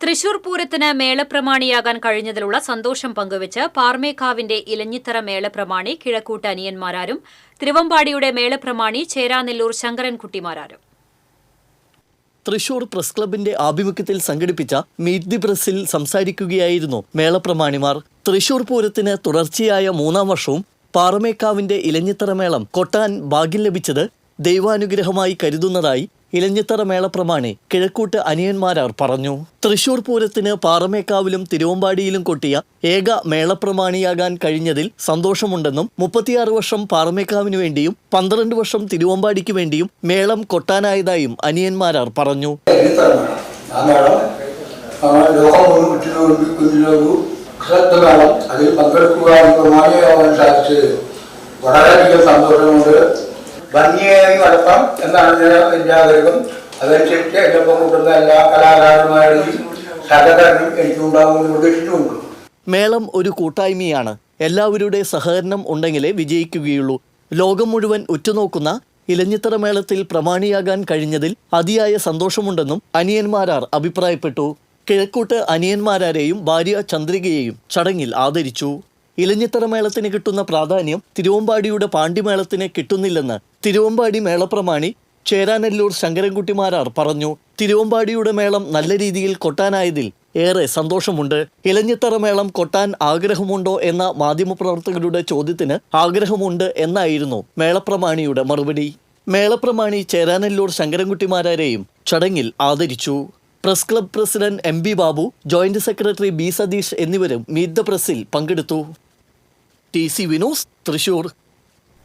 തൃശൂർ പൂരത്തിന് മേളപ്രമാണിയാകാൻ കഴിഞ്ഞതിലുള്ള സന്തോഷം പങ്കുവച്ച് പാർമേക്കാവിന്റെ ഇലഞ്ഞിത്തറ മേളപ്രമാണി കിഴക്കൂട്ട് അനിയന്മാരാരും തിരുവമ്പാടിയുടെ മേളപ്രമാണി ചേരാനെല്ലൂർ ശങ്കരൻകുട്ടിമാരാരും. തൃശൂർ പ്രസ് ക്ലബിന്റെ ആഭിമുഖ്യത്തിൽ സംഘടിപ്പിച്ച മീറ്റ് ദി പ്രസിൽ സംസാരിക്കുകയായിരുന്നു മേളപ്രമാണിമാർ. തൃശൂർ പൂരത്തിന് തുടർച്ചയായ മൂന്നാം വർഷവും പാറമേക്കാവിന്റെ ഇലഞ്ഞിത്തറ മേളം കൊട്ടാൻ ഭാഗ്യം ലഭിച്ചത് ദൈവാനുഗ്രഹമായി കരുതുന്നതായി ഇലഞ്ഞിത്തറ മേളപ്രമാണി കിഴക്കൂട്ട് അനിയന്മാരാർ പറഞ്ഞു തൃശൂർ പൂരത്തിന് പാറമേക്കാവിലും തിരുവമ്പാടിയിലും കൊട്ടിയ ഏക മേളപ്രമാണിയാകാൻ കഴിഞ്ഞതിൽ സന്തോഷമുണ്ടെന്നും മുപ്പത്തിയാറ് വർഷം പാറമേക്കാവിനു വേണ്ടിയും പന്ത്രണ്ട് വർഷം തിരുവമ്പാടിക്ക് വേണ്ടിയും മേളം കൊട്ടാനായതായും അനിയന്മാരാർ പറഞ്ഞു അതിൽ വളരെയധികം സന്തോഷമുണ്ട് ഭംഗിയായി നടത്താം എന്നാണ് ആഗ്രഹം അതനുസരിച്ച് എന്റെ ഒപ്പം കൂട്ടുന്ന എല്ലാ കലാകാരന്മാരുടെയും സഹകരണം എനിക്കുണ്ടാകുമെന്ന് പ്രതീക്ഷിച്ചുകൊണ്ട്. മേളം ഒരു കൂട്ടായ്മയാണ്. എല്ലാവരുടെ സഹകരണം ഉണ്ടെങ്കിലേ വിജയിക്കുകയുള്ളൂ. ലോകം മുഴുവൻ ഉറ്റുനോക്കുന്ന ഇലഞ്ഞിത്തറ മേളത്തിൽ പ്രമാണിയാകാൻ കഴിഞ്ഞതിൽ അതിയായ സന്തോഷമുണ്ടെന്നും അനിയന്മാരാർ അഭിപ്രായപ്പെട്ടു. കിഴക്കൂട്ട് അനിയന്മാരാരെയും ഭാര്യ ചന്ദ്രികയെയും ചടങ്ങിൽ ആദരിച്ചു. ഇലഞ്ഞിത്തറ മേളത്തിന് കിട്ടുന്ന പ്രാധാന്യം തിരുവമ്പാടിയുടെ പാണ്ഡിമേളത്തിന് കിട്ടുന്നില്ലെന്ന് തിരുവമ്പാടി മേളപ്രമാണി ചേരാനെല്ലൂർ ശങ്കരൻകുട്ടിമാരാർ പറഞ്ഞു തിരുവമ്പാടിയുടെ മേളം നല്ല രീതിയിൽ കൊട്ടാനായതിൽ ഏറെ സന്തോഷമുണ്ട്. ഇലഞ്ഞിത്തറ മേളം കൊട്ടാൻ ആഗ്രഹമുണ്ടോ എന്ന മാധ്യമപ്രവർത്തകരുടെ ചോദ്യത്തിന് ആഗ്രഹമുണ്ട് എന്നായിരുന്നു മേളപ്രമാണിയുടെ മറുപടി. മേളപ്രമാണി ചേരാനെല്ലൂർ ശങ്കരൻകുട്ടിമാരാരെയും ചടങ്ങിൽ ആദരിച്ചു. Press club president M B Babu joint secretary B Satheesh എന്നിവരും മീറ്റ് ദ പ്രസിൽ പങ്കെടുത്തു. T C Vinos Thrissur.